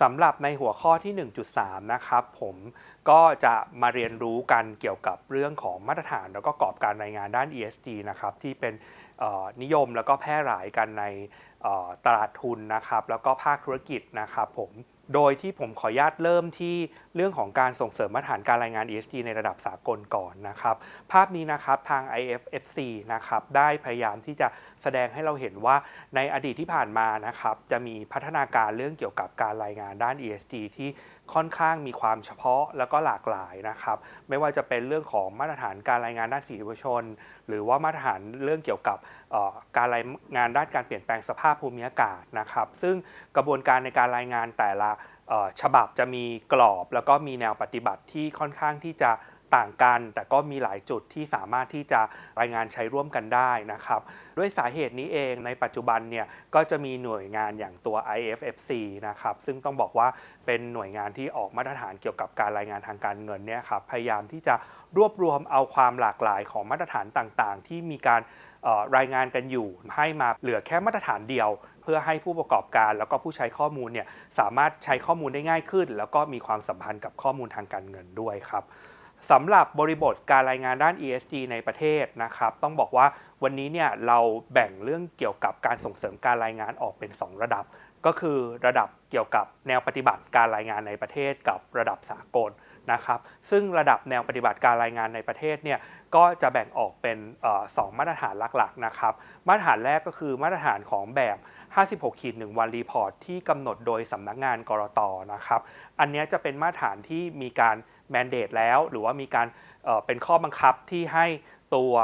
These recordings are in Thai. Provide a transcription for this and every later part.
สำหรับในหัวข้อที่ 1.3 นะครับ ผมก็จะมาเรียนรู้กันเกี่ยวกับเรื่องของมาตรฐานแล้วก็กรอบการรายงานด้าน ESG นะครับ ที่เป็นนิยมแล้วก็แพร่หลายกันในตลาดทุนนะครับ แล้วก็ภาคธุรกิจนะครับผม โดยที่ผมขออนุญาตเริ่มที่เรื่องของการส่งเสริมมาตรฐานการรายงาน ESG ในระดับสากลก่อนนะครับ ภาพนี้นะครับทาง IFFC นะครับได้พยายามที่จะแสดงให้เราเห็นว่าในอดีตที่ผ่านมานะครับจะมีพัฒนาการเรื่องเกี่ยวกับการรายงานด้าน ESG ที่ค่อนข้างมีความเฉพาะแล้วก็หลากหลายนะครับ ไม่ว่าจะเป็นเรื่องของมาตรฐานการรายงานด้านสิทธิมนุษยชน หรือว่ามาตรฐานเรื่องเกี่ยวกับการรายงานด้านการเปลี่ยนแปลงสภาพภูมิอากาศนะครับ ซึ่งกระบวนการในการรายงานแต่ละฉบับจะมีกรอบ แล้วก็มีแนวปฏิบัติที่ค่อนข้างที่จะ ต่างกัน แต่ก็มีหลายจุดที่สามารถที่จะรายงานใช้ร่วมกันได้นะครับ ด้วยสาเหตุนี้เองในปัจจุบันเนี่ยก็จะมีหน่วยงานอย่างตัว IFFC นะครับซึ่งต้องบอกว่าเป็นหน่วยงานที่ออกมาตรฐานเกี่ยวกับการรายงานทางการเงินเนี่ยครับพยายามที่จะรวบรวมเอาความหลากหลายของมาตรฐานต่างๆ ที่มีการรายงานกันอยู่ให้มาเหลือแค่มาตรฐานเดียว เพื่อให้ผู้ประกอบการแล้วก็ผู้ใช้ข้อมูลเนี่ยสามารถใช้ข้อมูลได้ง่ายขึ้น แล้วก็มีความสัมพันธ์กับข้อมูลทางการเงินด้วยครับ สำหรับบริบทการรายงานด้าน ESG ในประเทศนะครับ ต้องบอกว่าวันนี้เนี่ยเราแบ่งเรื่องเกี่ยวกับการส่งเสริมการรายงานออกเป็น 2 ระดับ ก็คือระดับเกี่ยวกับแนวปฏิบัติการรายงานในประเทศกับระดับสากล นะครับซึ่งระดับแนวปฏิบัติการรายงานในประเทศเนี่ยก็จะแบ่งออกเป็นอสองมาตรฐานหลักๆนะครับมาตรฐานแรกก็คือมาตรฐานของแบบ 56ขีด1วันรีพอร์ตที่กำหนดโดยสำนักงานกรตนะครับอันนี้จะเป็นมาตรฐานที่มีการแมนเดตแล้ว หรือว่ามีการเเป็นข้อบังคับที่ให้ตัว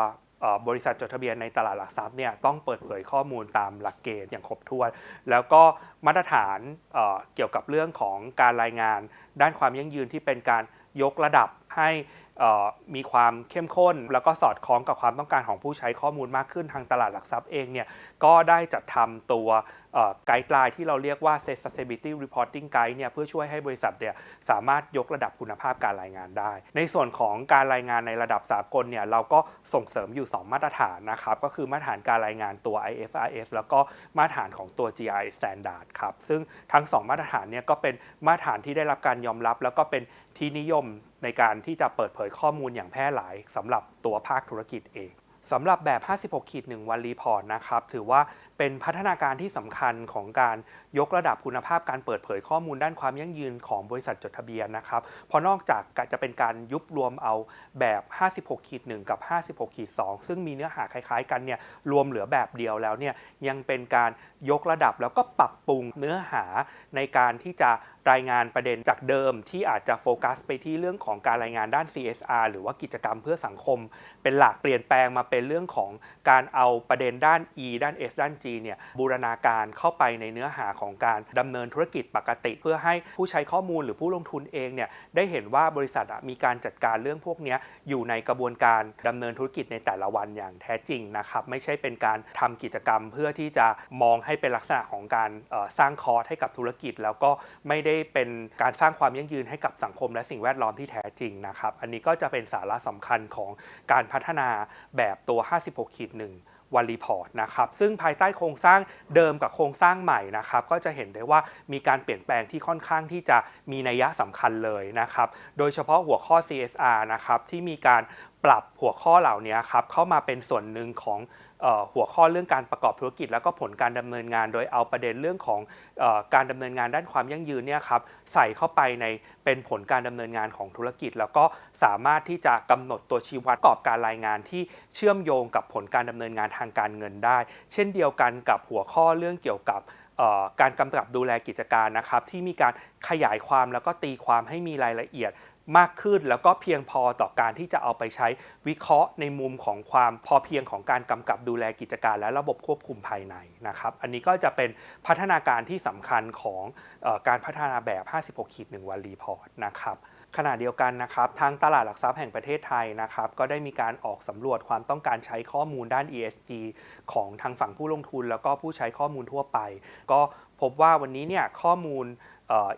บริษัทจดทะเบียนในตลาดหลักทรัพย์เนี่ยต้องเปิดเผยข้อมูลตามหลักเกณฑ์อย่างครบถ้วน แล้วก็มาตรฐานเเกี่ยวกับเรื่องของการรายงาน ด้านความยั่งยืนที่เป็นการยกระดับให้ มีความเข้มข้น แล้วก็สอดคล้องกับความต้องการของผู้ใช้ข้อมูลมากขึ้นทางตลาดหลักทรัพย์เองเนี่ยก็ได้จัดทำตัวไกด์ไลน์ที่เราเรียกว่า Sustainability Reporting Guide เนี่ยเพื่อช่วยให้บริษัทเนี่ยสามารถยกระดับคุณภาพการรายงานได้ ในส่วนของการรายงานในระดับสากลเนี่ยเราก็ส่งเสริมอยู่ 2 มาตรฐานนะครับ ก็คือมาตรฐานการรายงานตัว IFRS แล้วก็มาตรฐานของตัว GRI Standard ครับซึ่งทั้ง 2 มาตรฐานเนี่ยก็เป็นมาตรฐานที่ได้รับการยอมรับ แล้วก็เป็นที่นิยมในการที่จะเปิดเผยข้อมูลอย่างแพร่หลายสำหรับตัวภาคธุรกิจเองสำหรับแบบ 56ขีด1วันรีพอร์ตนะครับ ถือว่าเป็นพัฒนาการที่สำคัญของการยกระดับคุณภาพการเปิดเผยข้อมูลด้านความยั่งยืนของบริษัทจดทะเบียนนะครับ เพราะนอกจากจะเป็นการยุบรวมเอาแบบ 56ขีด1กับ 56ขีด2ซึ่งมีเนื้อหาคล้ายๆ กันเนี่ย รวมเหลือแบบเดียวแล้วเนี่ย ยังเป็นการยกระดับแล้วก็ปรับปรุงเนื้อหาในการที่จะรายงานประเด็นจากเดิมที่อาจจะโฟกัสไปที่เรื่องของการรายงานด้าน CSR หรือว่ากิจกรรมเพื่อสังคม เป็นหลักเปลี่ยนแปลงมาเป็นเรื่องของการเอาประเด็นด้าน E ด้าน S ด้าน G เนี่ยบูรณาการเข้าไปในเนื้อหาของการดำเนินธุรกิจปกติ เพื่อให้ผู้ใช้ข้อมูลหรือผู้ลงทุนเองเนี่ยได้เห็นว่าบริษัทมีการจัดการเรื่องพวกนี้อยู่ในกระบวนการดำเนินธุรกิจในแต่ละวันอย่างแท้จริงนะครับไม่ใช่เป็นการทำกิจกรรมเพื่อที่จะมองให้เป็นลักษณะของการสร้างคอร์สให้กับธุรกิจ แล้วก็ไม่ได้เป็นการสร้างความยั่งยืนให้กับสังคมและสิ่งแวดล้อมที่แท้จริงนะครับ อันนี้ก็จะเป็นสาระสำคัญของการพัฒนาแบบตัว 56ขีด1วันรีพอร์ตนะครับซึ่งภายใต้โครงสร้างเดิมกับโครงสร้างใหม่นะครับก็จะเห็นได้ว่ามีการเปลี่ยนแปลงที่ค่อนข้างที่จะมีนัยยะสำคัญเลยนะครับโดยเฉพาะหัวข้อ CSR นะครับที่มีการ ปรับหัวข้อเหล่านี้ครับเข้ามาเป็นส่วนหนึ่งของหัวข้อเรื่องการประกอบธุรกิจ แล้วก็ผลการดำเนินงาน โดยเอาประเด็นเรื่องของอการดำเนินงานด้านความยั่งยืนเนี่ยครับใส่เข้าไปในเป็นผลการดำเนินงานของธุรกิจ แล้วก็สามารถที่จะกำหนดตัวชี้วัดประกอบการรายงานที่เชื่อมโยงกับผลการดำเนินงานทางการเงินได้ เช่นเดียวกันกับหัวข้อเรื่องเกี่ยวกับการกำกับดูแลกิจการนะครับที่มีการขยายความแล้วก็ตีความให้มีรายละเอียด มากขึ้นแล้วก็เพียงพอต่อการที่จะเอาไปใช้วิเคราะห์ในมุมของความพอเพียงของการกำกับดูแลกิจการ และระบบควบคุมภายในนะครับอันนี้ก็จะเป็นพัฒนาการที่สำคัญของออการพัฒนาแบบ 56ขีด1วันรีพอร์ตนะครับ ขณะเดียวกันนะครับทางตลาดหลักทรัพย์แห่งประเทศไทยนะครับก็ได้มีการออกสำรวจความต้องการใช้ข้อมูลด้าน ESG ของทางฝั่งผู้ลงทุน แล้วก็ผู้ใช้ข้อมูลทั่วไป ก็พบว่าวันนี้เนี่ยข้อมูล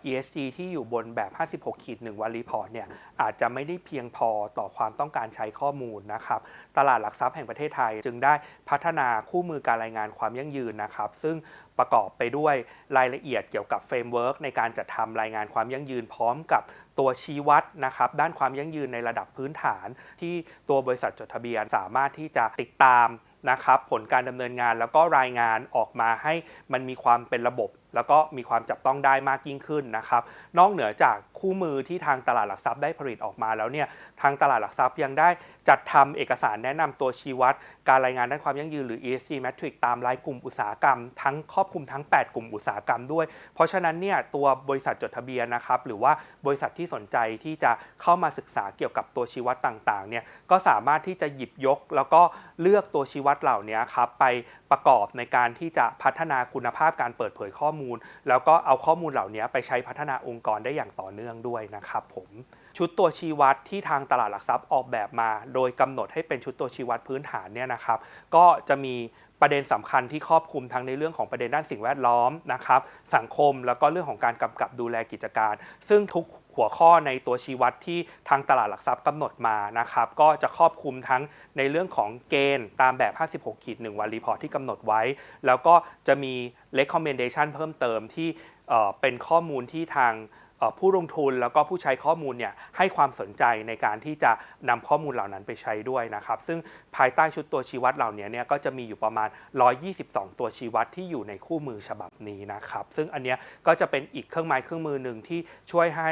ESG ที่อยู่บนแบบ 56ขีด1วันรีพอร์ตเนี่ยอาจจะไม่ได้เพียงพอต่อความต้องการใช้ข้อมูลนะครับ ตลาดหลักทรัพย์แห่งประเทศไทย จึงได้พัฒนาคู่มือการรายงานความยั่งยืนนะครับ ซึ่งประกอบไปด้วยรายละเอียดเกี่ยวกับเฟรมเวิร์กในการจัดทำรายงานความยั่งยืนพร้อมกับ ตัวชี้วัดนะครับด้านความยั่งยืนในระดับพื้นฐาน ที่ตัวบริษัทจดทะเบียนสามารถที่จะติดตาม นะครับผลการดำเนินงานแล้วก็รายงานออกมาให้มันมีความเป็นระบบ แล้วก็มีความจับต้องได้มากยิ่งขึ้นนะครับ นอกเหนือจากคู่มือที่ทางตลาดหลักทรัพย์ได้ผลิตออกมาแล้วเนี่ยทางตลาดหลักทรัพย์ยังได้จัดทำเอกสารแนะนำตัวชี้วัด การรายงานด้านความยั่งยืนหรือ ESG metric ตามรายกลุ่มอุตสาหกรรม ทั้งครอบคลุมทั้ง 8 กลุ่มอุตสาหกรรมด้วย เพราะฉะนั้นเนี่ยตัวบริษัทจดทะเบียนนะครับหรือว่าบริษัทที่สนใจที่จะเข้ามาศึกษาเกี่ยวกับตัวชี้วัดต่างๆเนี่ยก็สามารถที่จะหยิบยก แล้วก็เลือกตัวชี้วัดเหล่านี้ครับไปประกอบในการที่จะพัฒนาคุณภาพการเปิดเผยข้อมูล แล้วก็เอาข้อมูลเหล่านี้ไปใช้พัฒนาองค์กรได้อย่างต่อเนื่องด้วยนะครับผมชุดตัวชี้วัดที่ทางตลาดหลักทรัพย์ออกแบบมา โดยกำหนดให้เป็นชุดตัวชี้วัดพื้นฐานเนี่ยนะครับ ก็จะมี ประเด็นสำคัญที่ครอบคลุมทั้งในเรื่องของประเด็นด้านสิ่งแวดล้อมนะครับสังคมแล้วก็เรื่องของการกำกับดูแลกิจการ ซึ่งทุกหัวข้อในตัวชี้วัดที่ทางตลาดหลักทรัพย์กำหนดมานะครับก็จะครอบคลุมทั้งในเรื่องของเกณฑ์ตามแบบ 56ขีด1วันรีพอร์ตที่กำหนดไว้ แล้วก็จะมี recommendation เพิ่มเติมที่เป็นข้อมูลที่ทาง ผู้ลงทุนแล้วก็ผู้ใช้ข้อมูลเนี่ยให้ความสนใจในการที่จะนำข้อมูลเหล่านั้นไปใช้ด้วยนะครับ ซึ่งภายใต้ชุดตัวชี้วัดเหล่านี้เนี่ยก็จะมีอยู่ประมาณ 122 ตัวชี้วัดที่อยู่ในคู่มือฉบับนี้นะครับ ซึ่งอันเนี้ยก็จะเป็นอีกเครื่องไม้เครื่องมือหนึ่งที่ช่วยให้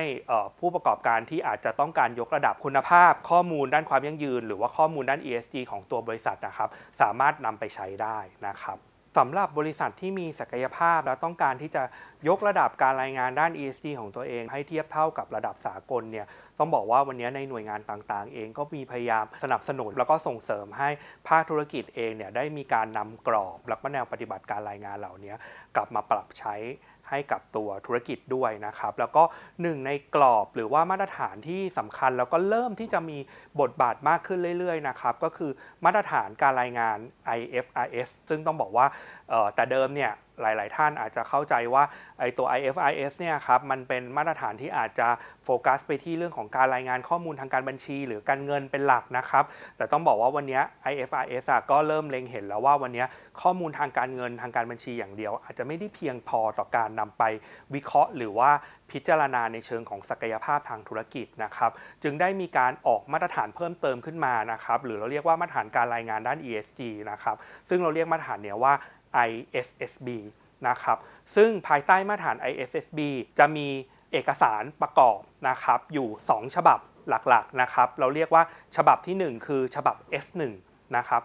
ผู้ประกอบการที่อาจจะต้องการยกระดับคุณภาพ ข้อมูลด้านความยั่งยืน หรือว่าข้อมูลด้าน ESG ของตัวบริษัทนะครับ สามารถนำไปใช้ได้นะครับ สำหรับบริษัทที่มีศักยภาพและต้องการที่จะยกระดับการรายงานด้าน ESG ของตัวเอง ให้เทียบเท่ากับระดับสากลเนี่ยต้องบอกว่าวันนี้ในหน่วยงานต่างๆ เองก็มีพยายามสนับสนุน แล้วก็ส่งเสริมให้ภาคธุรกิจเองเนี่ยได้มีการนำกรอบ และก็แนวปฏิบัติการรายงานเหล่านี้กลับมาปรับใช้ ให้กับตัวธุรกิจด้วยนะครับ แล้วก็หนึ่งในกรอบหรือว่ามาตรฐานที่สำคัญ แล้วก็เริ่มที่จะมีบทบาทมากขึ้นเรื่อยๆนะครับก็คือมาตรฐานการรายงาน IFRS ซึ่งต้องบอกว่าแต่เดิมเนี่ยหลาย ๆ ท่านอาจจะเข้าใจว่าไอตัว IFRS เนี่ยครับมันเป็นมาตรฐานที่อาจจะโฟกัสไปที่เรื่องของการรายงานข้อมูลทางการบัญชี หรือการเงินเป็นหลักนะครับ แต่ต้องบอกว่าวันนี้ IFRS อะก็เริ่มเล็งเห็นแล้วว่าวันนี้ข้อมูลทางการเงินทางการบัญชีอย่างเดียว อาจจะไม่ได้เพียงพอต่อการนำไปวิเคราะห์ หรือว่าพิจารณาในเชิงของศักยภาพทางธุรกิจนะครับ จึงได้มีการออกมาตรฐานเพิ่มเติมขึ้นมานะครับหรือเราเรียกว่ามาตรฐานการรายงานด้าน ESG นะครับซึ่งเราเรียกมาตรฐานเนี้ยว่า ISSB นะครับ ซึ่งภายใต้มาตรฐาน ISSB จะมีเอกสารประกอบนะครับอยู่ 2 ฉบับหลักๆนะครับ เราเรียกว่าฉบับทีหนึ่1 คือฉบับ S1 นะครับ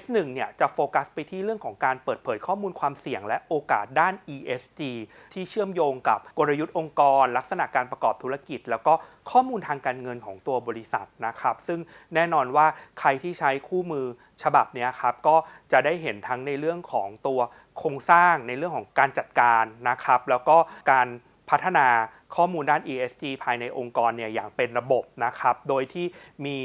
S1 เนี่ยจะโฟกัสไปที่เรื่องของการเปิดเผยข้อมูลความเสี่ยง และโอกาสด้าน ESG ที่เชื่อมโยงกับกลยุทธ์องค์กร ลักษณะการประกอบธุรกิจ แล้วก็ข้อมูลทางการเงินของตัวบริษัทนะครับ ซึ่งแน่นอนว่าใครที่ใช้คู่มือฉบับนี้ครับก็จะได้เห็นทั้งในเรื่องของตัวโครงสร้างในเรื่องของการจัดการนะครับ แล้วก็การพัฒนาข้อมูลด้าน ESG ภายในองค์กรเนี่ยอย่างเป็นระบบนะครับ โดยที่มี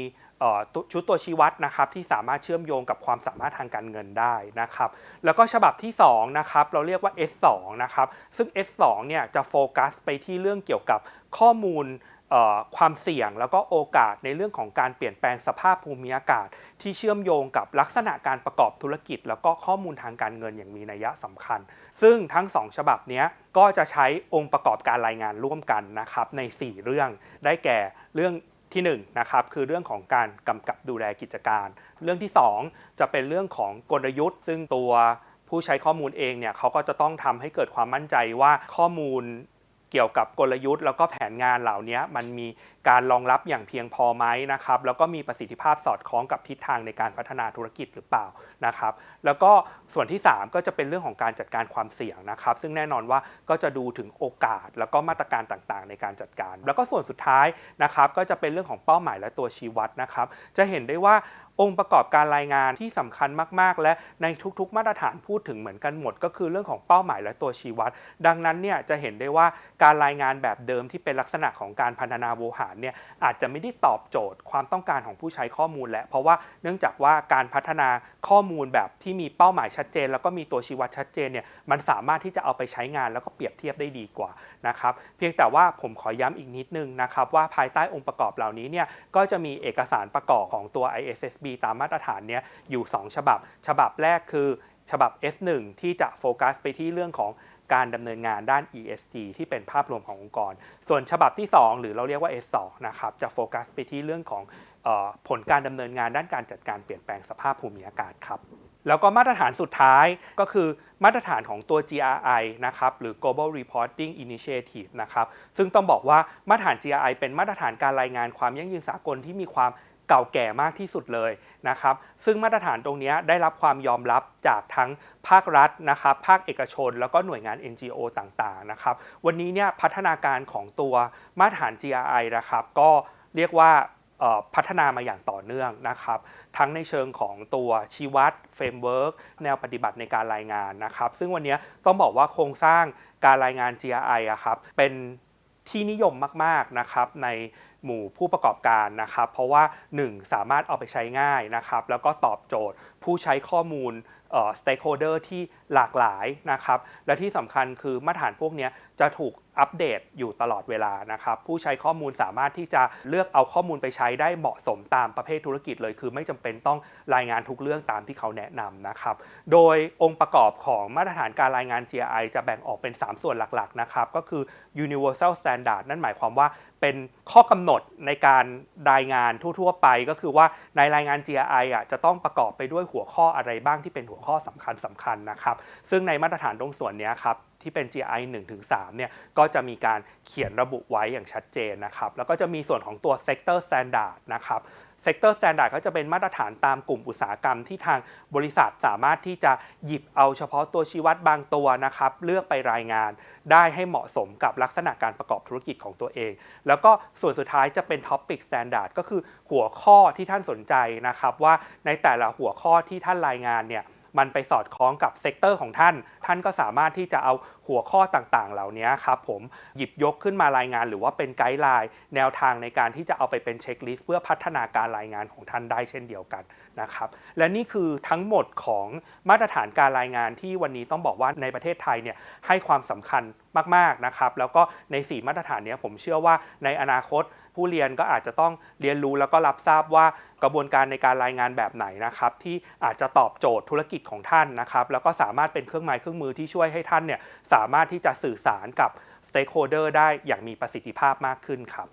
ชุดตัวชี้วัดนะครับที่สามารถเชื่อมโยงกับความสามารถทางการเงินได้นะครับแล้วก็ฉบับที่2นะครับเราเรียกว่า S2 นะครับซึ่ง S2 เนี่ยจะโฟกัสไปที่เรื่องเกี่ยวกับข้อมูลความเสี่ยงแล้วก็โอกาสในเรื่องของการเปลี่ยนแปลงสภาพภูมิอากาศ ที่เชื่อมโยงกับลักษณะการประกอบธุรกิจ แล้วก็ข้อมูลทางการเงินอย่างมีนัยสำคัญ ซึ่งทั้ง 2 ฉบับนี้ก็จะใช้องค์ประกอบการรายงานร่วมกันนะครับใน 4 เรื่องได้แก่เรื่อง ที่1นะครับคือเรื่องของการกำกับดูแลกิจการ เรื่องที่ 2 จะเป็นเรื่องของกลยุทธ์ ซึ่งตัวผู้ใช้ข้อมูลเองเนี่ยเขาก็จะต้องทำให้เกิดความมั่นใจว่าข้อมูล เกี่ยวกับกลยุทธ์ แล้วก็แผนงานเหล่านี้มันมีการรองรับอย่างเพียงพอไหมนะครับแล้วก็มีประสิทธิภาพสอดคล้องกับทิศทางในการพัฒนาธุรกิจหรือเปล่านะครับ แล้วก็ส่วนที่ 3 ก็จะเป็นเรื่องของการจัดการความเสี่ยงนะครับ ซึ่งแน่นอนว่าก็จะดูถึงโอกาส แล้วก็มาตรการต่างๆ ในการจัดการ แล้วก็ส่วนสุดท้ายนะครับก็จะเป็นเรื่องของเป้าหมายและตัวชี้วัดนะครับ จะเห็นได้ว่า องค์ประกอบการรายงานที่สำคัญมาก ๆ และในทุก ๆ มาตรฐานพูดถึงเหมือนกันหมด ก็คือเรื่องของเป้าหมายและตัวชี้วัด ดังนั้นเนี่ยจะเห็นได้ว่าการรายงานแบบเดิมที่เป็นลักษณะของการพันธนาโวหารเนี่ยอาจจะไม่ได้ตอบโจทย์ความต้องการของผู้ใช้ข้อมูลและเพราะว่าเนื่องจากว่าการพัฒนาข้อมูลแบบที่มีเป้าหมายชัดเจน แล้วก็มีตัวชี้วัดชัดเจนเนี่ยมันสามารถที่จะเอาไปใช้งานแล้วก็เปรียบเทียบได้ดีกว่านะครับเพียงแต่ว่าผมขอย้ำอีกนิดนึงนะครับว่าภายใต้องค์ประกอบเหล่านี้เนี่ยก็จะมีเอกสารประกอบของตัว ISSB ตามมาตรฐานเนี่ยอยู่ 2 ฉบับ ฉบับแรกคือฉบับ S1 ที่จะโฟกัสไปที่เรื่องของการดำเนินงานด้าน ESG ที่เป็นภาพรวมขององค์กร ส่วนฉบับที่ 2 หรือเราเรียกว่า S2 นะครับ จะโฟกัสไปที่เรื่องของออผลการดำเนินงานด้านการจัดการเปลี่ยนแปลงสภาพภูมิอากาศครับ แล้วก็มาตรฐานสุดท้ายก็คือมาตรฐานของตัว GRI นะครับ หรือ Global Reporting Initiative นะครับ ซึ่งต้องบอกว่ามาตรฐาน GRI เป็นมาตรฐานการรายงานความยั่งยืนสากลที่มีความ เก่าแก่มากที่สุดเลยนะครับ ซึ่งมาตรฐานตรงนี้ได้รับความยอมรับจากทั้งภาครัฐนะครับ ภาคเอกชน แล้วก็หน่วยงาน NGO ต่างๆนะครับ วันนี้เนี่ยพัฒนาการของตัวมาตรฐาน GRI นะครับ ก็เรียกว่าพัฒนามาอย่างต่อเนื่องนะครับ ทั้งในเชิงของตัวชี้วัดเฟรมเวิร์กแนวปฏิบัติในการรายงานนะครับ ซึ่งวันนี้ต้องบอกว่าโครงสร้างการรายงาน GRI อะครับเป็นที่นิยมมากๆนะครับใน หมู่ผู้ประกอบการนะครับ เพราะว่า 1 สามารถเอาไปใช้ง่ายนะครับ แล้วก็ตอบโจทย์ผู้ใช้ข้อมูล สเอ่อ stakeholder ที่หลากหลายนะครับ และที่สำคัญคือมาตรฐานพวกนี้จะถูกอัปเดตอยู่ตลอดเวลานะครับ ผู้ใช้ข้อมูลสามารถที่จะเลือกเอาข้อมูลไปใช้ได้เหมาะสมตามประเภทธุรกิจเลย คือไม่จำเป็นต้องรายงานทุกเรื่องตามที่เขาแนะนำนะครับ โดยองค์ประกอบของมาตรฐานการรายงาน GRI จะแบ่งออกเป็น 3 ส่วนหลักๆนะครับ ก็คือ universal standard นั่นหมายความว่าเป็นข้อกำหนดในการรายงานทั่ว ๆ ไป ก็คือว่าในรายงาน GRI อะจะต้องประกอบไปด้วยหัวข้ออะไรบ้างที่เป็นหัวข้อสำคัญสำคัญนะครับ ซึ่งในมาตรฐานตรงส่วนนี้ครับที่เป็น GI 1-3เนี่ยก็จะมีการเขียนระบุไว้อย่างชัดเจนนะครับแล้วก็จะมีส่วนของตัว Sector Standard นะครับ Sector Standard ก็จะเป็นมาตรฐานตามกลุ่มอุตสาหกรรมที่ทางบริษัทสามารถที่จะหยิบเอาเฉพาะตัวชี้วัดบางตัวนะครับ เลือกไปรายงานได้ให้เหมาะสมกับลักษณะการประกอบธุรกิจของตัวเอง แล้วก็ส่วนสุดท้ายจะเป็น Topic Standard ก็คือหัวข้อที่ท่านสนใจนะครับ ว่าในแต่ละหัวข้อที่ท่านรายงานเนี่ย มันไปสอดคล้องกับเซกเตอร์ของท่าน ท่านก็สามารถที่จะเอาหัวข้อต่างๆ เหล่านี้ครับผมหยิบยกขึ้นมารายงาน หรือว่าเป็นไกด์ไลน์แนวทางในการที่จะเอาไปเป็นเช็คลิสต์เพื่อพัฒนาการรายงานของท่านได้เช่นเดียวกันนะครับและนี่คือทั้งหมดของมาตรฐานการรายงานที่วันนี้ต้องบอกว่าในประเทศไทยเนี่ยให้ความสำคัญมากๆนะครับแล้วก็ใน 4 มาตรฐานนี้ผมเชื่อว่าในอนาคตผู้เรียนก็อาจจะต้องเรียนรู้แล้วก็รับทราบว่ากระบวนการในการรายงานแบบไหนนะครับที่อาจจะตอบโจทย์ธุรกิจของท่านนะครับแล้วก็สามารถเป็นเครื่องไม้เครื่องมือที่ช่วยให้ท่านเนี่ยสามารถที่จะสื่อสารกับสเต็กโฮเดอร์ได้อย่างมีประสิทธิภาพมากขึ้นครับ